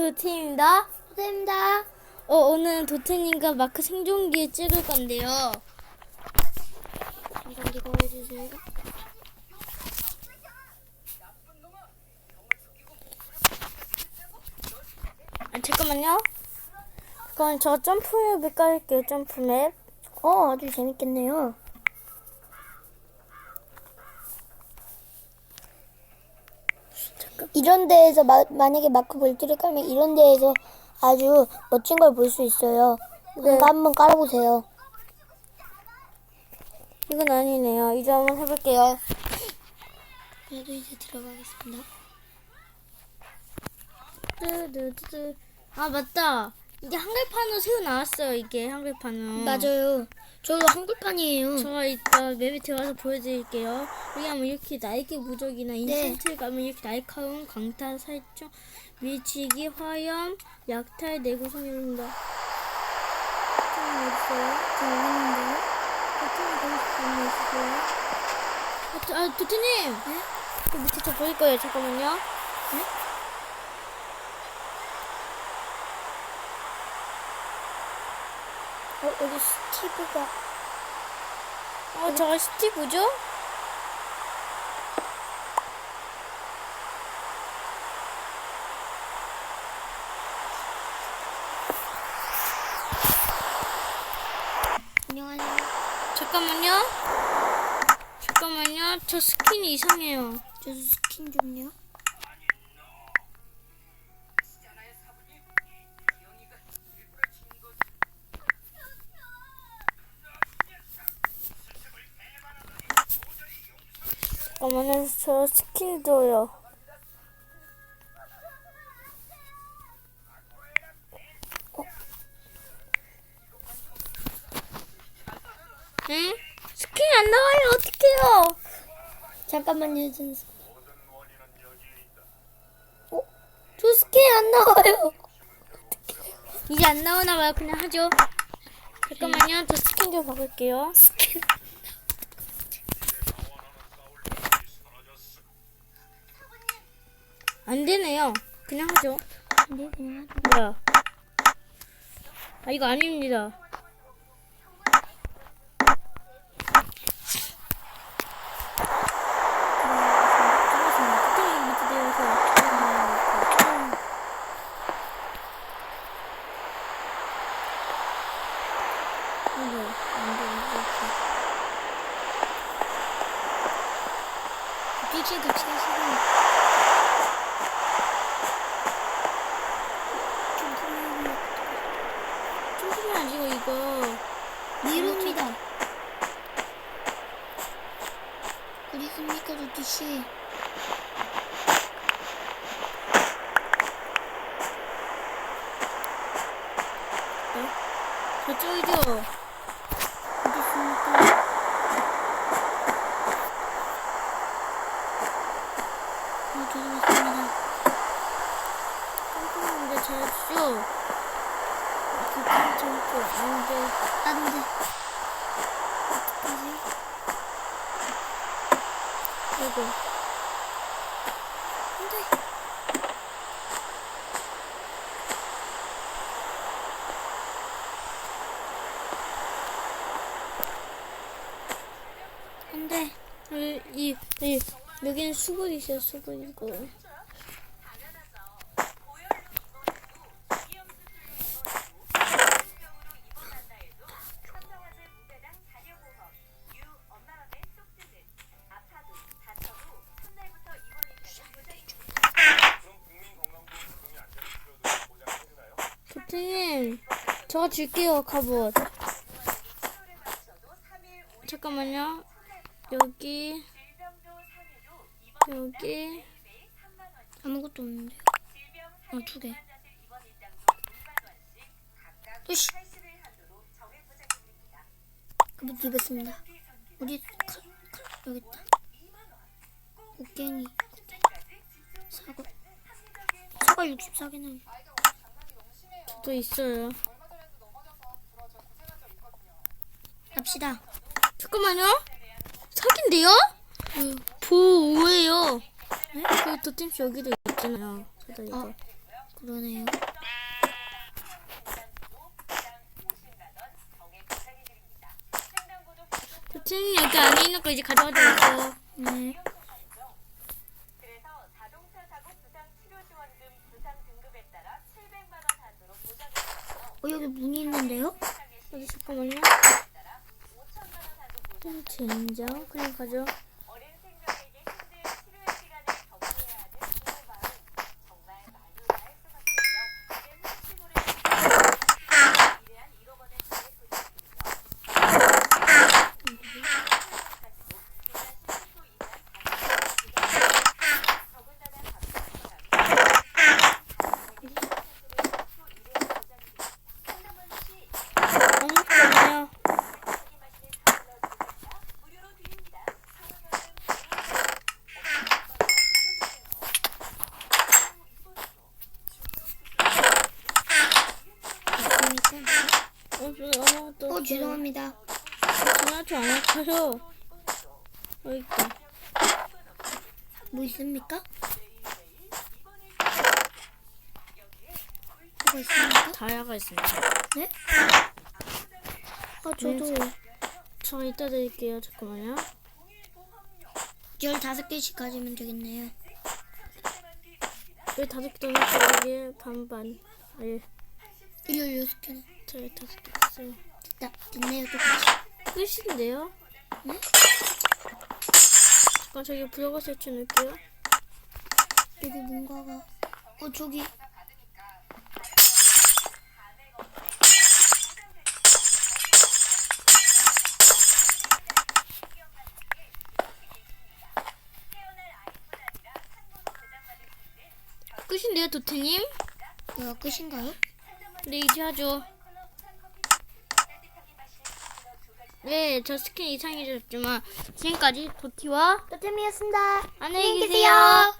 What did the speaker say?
도티입니다. 감사합니다. 어, 오늘 도티님과 마크 생존기 찍을 건데요. 이거 해주세요. 아, 잠깐만요. 그럼 저 점프맵을 깔게요, 점프맵. 어, 아주 재밌겠네요. 이런 데에서 마, 만약에 마크 볼트를 깔면 이런 데에서 아주 멋진 걸 볼 수 있어요. 네. 한번 깔아보세요. 이건 아니네요. 이제 한번 해볼게요. 그래도 이제 들어가겠습니다. 뚜두두두. 아, 맞다. 이게 한글판으로 새로 나왔어요, 이게 한글판으로. 맞아요. 저도 한글판이에요. 제가 이따 맵에 들어가서 보여드릴게요. 여기 하면 이렇게 날개 무적이나 인센트 가면 이렇게 날카로운 강타 살점 밀치기 화염 약탈 있어요? 도트님 보고 싶은 거 있으세요? 아, 도, 아 도트님! 네? 그 밑에 저 보일 거예요. 잠깐만요. 어, 여기 스티브가. 어, 저가 스티브죠? 안녕하세요. 잠깐만요. 잠깐만요. 저 스킨이 이상해요. 저 스킨 좀요. 잠깐만요. 저 스킨도요. 어? 응? 스킨이 안 나와요. 어떡해요? 잠깐만요, 준수. 어? 저 스킨 안 나와요. 이제 안 나오나 봐요. 그냥 하죠. 잠깐만요. 저 스킨 좀 바꿀게요. 스킨. 안 되네요. 그냥 하죠. 네, 그냥 하죠. 뭐야? 아, 이거 아닙니다. 스킨 밑에 대어서. 이거 안 돼, 안 돼. 빛이 더 차시는. 좀 소리를. 지고 이거. 미루입니다. 어디 있습니까, 도티 씨? 저쪽이죠? 어디 있습니까? 어, 들어갔습니다. 깜짝인데 잘했죠? 그 깜짝이고 안 돼. 안 돼. 어떡하지? 이거. 안 돼. 안 돼. 이, 이, 이 여기는 수분 있어요, 수분 이거. 저가 줄게요, 갑옷. 잠깐만요. 여기, 여기, 아무것도 없는데. 어, 두 개. 으쌰. 그분 입었습니다. 우리 여기 있다. 곡괭이. 사과. 사과 64개는. 또 있어요. 갑시다. 잠깐만요. 사기인데요? 응. 보 5예요. 네? 그 도팀씨 여기도 있잖아요. 저도 이거. 어. 그러네요. 도트님 여기 안에 있는 거 이제 가져가도 있어. 네. 그래서 자동차 사고 부상 치료 지원금 부상 등급에 따라 700만 원 한도로 보장을 받고 어, 여기 문이 있는데요? 어디 잠깐만요. 따라 5천만 원 한도 보장. 젠장 그냥 가져. 어린 생명에게 힘든 치료의 시간을 경험해야 하는 부모 마음 정말 말로 다 할 수밖에 없죠. 이제 혹시 모르는 위대한 1억 원의 재해 소식이죠. 아무것도 없네요. 아무것도 어. 죄송합니다. 전화도 안 할까요? 여기 있다. 뭐 있습니까? 뭐가 있습니까? 다이아가 있습니다. 네? 아, 저도 저 이따 드릴게요. 잠깐만요. 15개씩 가지면 되겠네요. 왜 다섯 개 넣었어? 여기 반반. 아 예 16개는 저 다섯 개 있어요. 됐다. 됐네요, 똑같이. 끝인데요? 네? 잠깐 저기 블로그 설치 넣을게요. 여기 뭔가가. 어, 저기. 끝인데요, 도트님? 뭐야, 끝인가요? 네, 이제 하죠. 네, 저 스킨 이상해졌지만 지금까지 도티와 또템이었습니다. 안녕히 계세요.